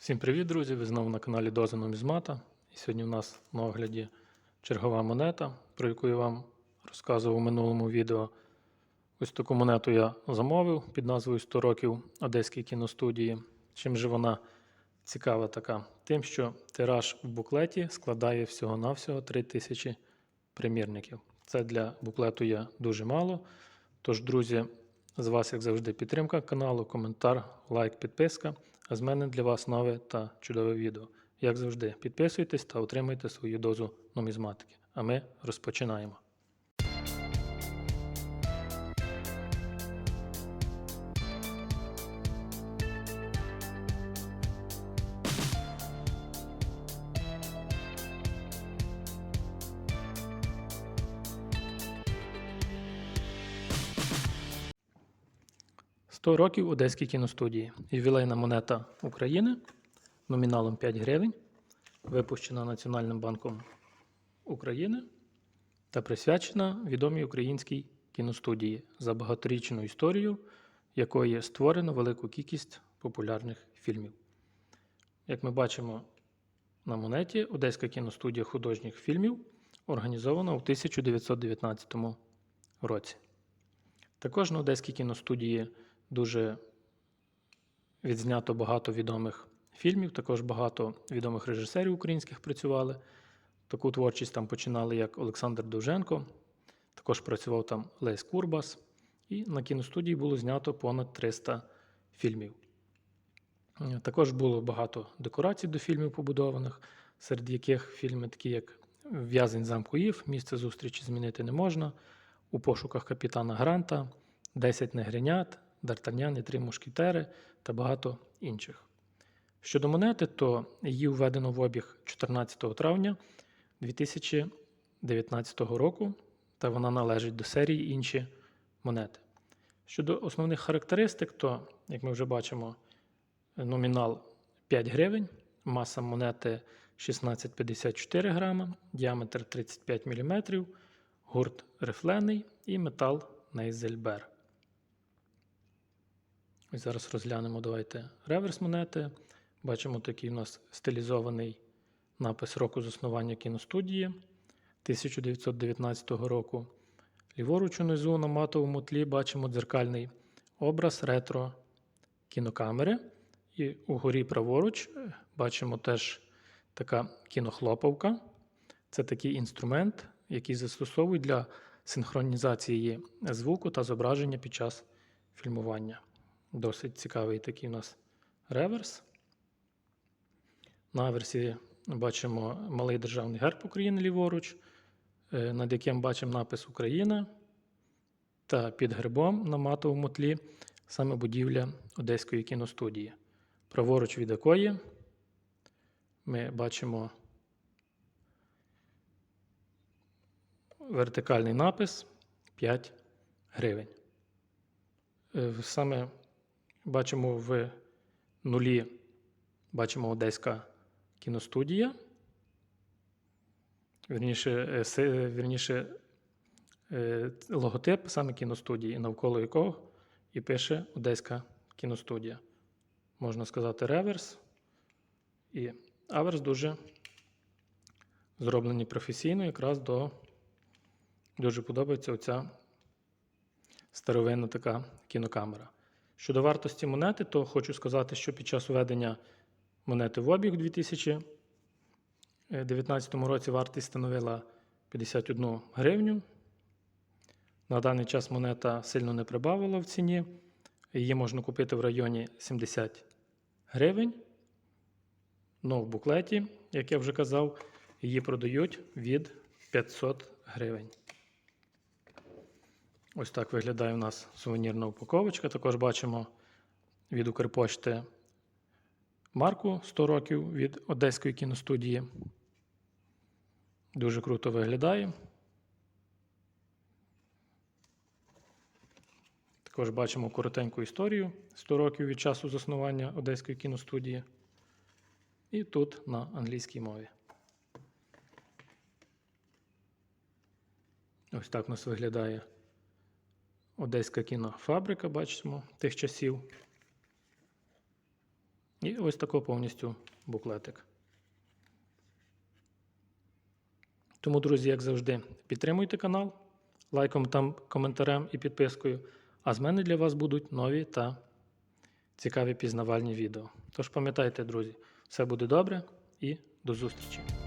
Всім привіт, друзі! Ви знову на каналі Доза Нумізмата. І сьогодні в нас на огляді чергова монета, про яку я вам розказував у минулому відео. Ось таку монету я замовив під назвою 100 років Одеській кіностудії. Чим же вона цікава така? Тим, що тираж в буклеті складає всього-навсього 3000 примірників. Це для буклету є дуже мало. Тож, друзі, з вас, як завжди, підтримка каналу, коментар, лайк, підписка. А з мене для вас нове та чудове відео. Як завжди, підписуйтесь та отримайте свою дозу нумізматики. А ми розпочинаємо. «100 років Одеській кіностудії. Ювілейна монета України номіналом 5 гривень, випущена Національним банком України та присвячена відомій українській кіностудії за багаторічну історію, якої створено велику кількість популярних фільмів. Як ми бачимо на монеті, Одеська кіностудія художніх фільмів організована у 1919 році. Також на Одеській кіностудії дуже відзнято багато відомих фільмів, також багато відомих режисерів українських працювали. Таку творчість там починали як Олександр Довженко, також працював там Лесь Курбас, і на кіностудії було знято понад 300 фільмів. Також було багато декорацій до фільмів побудованих, серед яких фільми, такі як В'язень замку Ів, місце зустрічі змінити не можна, у пошуках капітана Гранта, Десять негринят, Д'Артаньян і три мушкетери та багато інших. Щодо монети, то її введено в обіг 14 травня 2019 року, та вона належить до серії інші монети. Щодо основних характеристик, то, як ми вже бачимо, номінал 5 гривень, маса монети 1654 грама, діаметр 35 мм, гурт рифлений і метал Нейзельбер. Ось зараз розглянемо давайте реверс монети. Бачимо такий у нас стилізований напис року заснування кіностудії 1919 року. Ліворуч унизу на матовому тлі бачимо дзеркальний образ ретро кінокамери. І угорі праворуч бачимо теж така кінохлопавка. Це такий інструмент, який застосовують для синхронізації звуку та зображення під час фільмування. Досить цікавий такий у нас реверс. На аверсі бачимо малий державний герб України ліворуч, е, над яким бачимо напис Україна. Та під гербом на матовому тлі саме будівля Одеської кіностудії, праворуч від якої ми бачимо вертикальний напис 5 гривень. Е, Саме бачимо в нулі бачимо Одеська кіностудія. Вірніше, е, вірніше е, логотип саме кіностудії, навколо якого і пише Одеська кіностудія. Можна сказати, реверс. І аверс дуже зроблені професійно, якраз до дуже подобається оця старовинна така кінокамера. Щодо вартості монети, то хочу сказати, що під час введення монети в обіг у 2019 році вартість становила 51 гривню. На даний час монета сильно не прибавила в ціні. Її можна купити в районі 70 гривень. Ну, в буклеті, як я вже казав, її продають від 500 гривень. Ось так виглядає у нас сувенірна упаковочка. Також бачимо від Укрпошти марку 100 років від Одеської кіностудії. Дуже круто виглядає. Також бачимо коротеньку історію 100 років від часу заснування Одеської кіностудії. І тут на англійській мові. Ось так у нас виглядає Одеська кінофабрика, бачимо, тих часів. І ось тако повністю буклетик. Тому, друзі, як завжди, підтримуйте канал лайком, там, коментарем і підпискою. А з мене для вас будуть нові та цікаві пізнавальні відео. Тож пам'ятайте, друзі, все буде добре і до зустрічі!